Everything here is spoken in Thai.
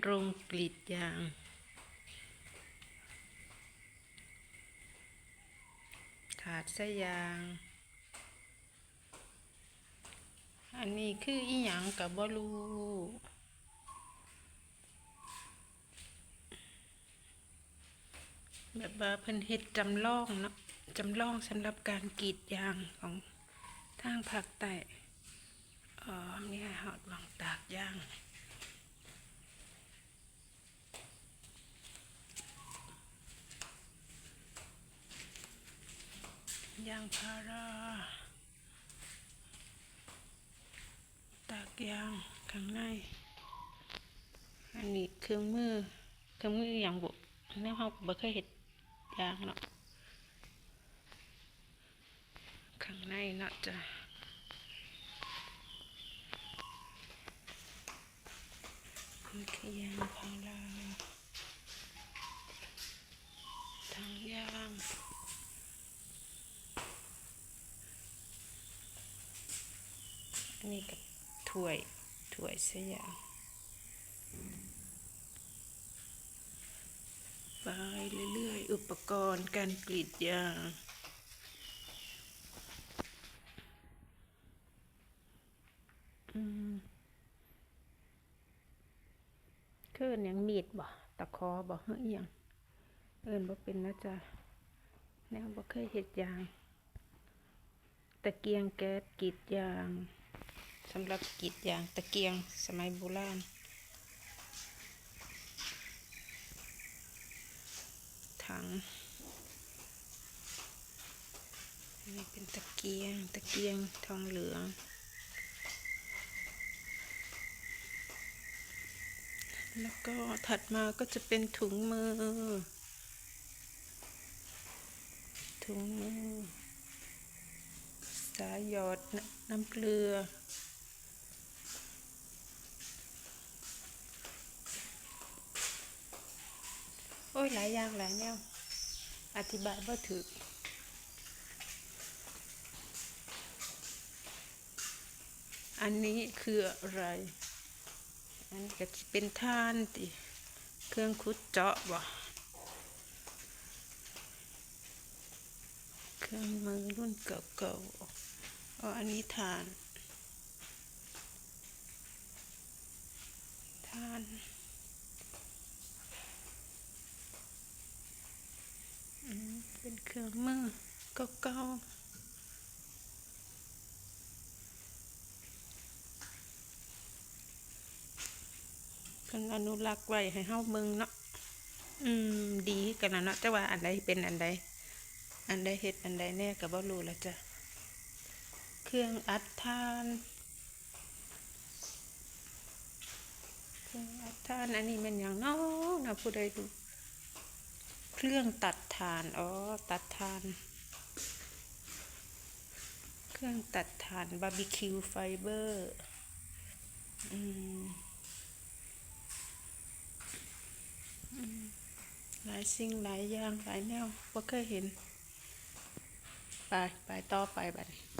โรงกรีดยาง ขาดสยาง อันนี้คืออีหยังกับบรูแบบว่าเพิ่นเฮ็ดจำลองเนาะจำลองสำหรับการกรีดยางของทางภาคใต้อ๋อมีให้หอดวางตากยาง ยางพาราตากยางข้างใน อันนี้เครื่องมือเครื่องมืออย่างบุแนวเราบ่เคยเห็ดยางเนาะข้างในเนาะจ้ะนี่คือยางพาราทางยาง อั นนี้กับถ้วยถ้วยเสียอย่างไปเรื่อยๆ อุปกรณ์การกรีดยางอืมคืออนหยังมีดบ่ตะคอบ่เฮ้ยอหยังเอินบ่เป็นนะจ๊ะแนวบ่เคยเห็ดยาง ตะเกียงแก๊สกรีดยาง สำหรับกรีดยางตะเกียงสมัยโบราณถังนนี้เป็นตะเกียงตะเกียงทองเหลือง แล้วก็ถัดมาก็จะเป็นถุงมือ ถุงมือ สายหยอดน้ำเกลือ โอ้ยหลายอย่างหลายแนวอธิบายว่าถืออันนี้คืออะไร อันนี้ก็เป็นท่านติเครื่องขุดเจาะบ่เครื่องมือรุ่นเก่าๆอ๋ออันนี้ทานทาน อืม เป็นเครื่องมือเก่าๆเพิ่นอนุรักษ์ไว้ให้เฮาเบิ่งเนาะอืม ดีกันนะเนาะแต่ว่าอันใดเป็นอันใด อันใดเฮ็ดอันใดแน่ก็บ่รู้ละจ้ะ เครื่องอัดทานเครื่องอัดทานอันนี้มันอย่างเน้อนะผู้ใดดู เครื่องตัดทาน อ๋อ ตัดทาน เครื่องตัดทานบาร์บีคิวไฟเบอร์อืมอืมหลายสิ่งหลายอย่างหลายแนวว่าเคยเห็น ไป ไปต่อไปบัดนี้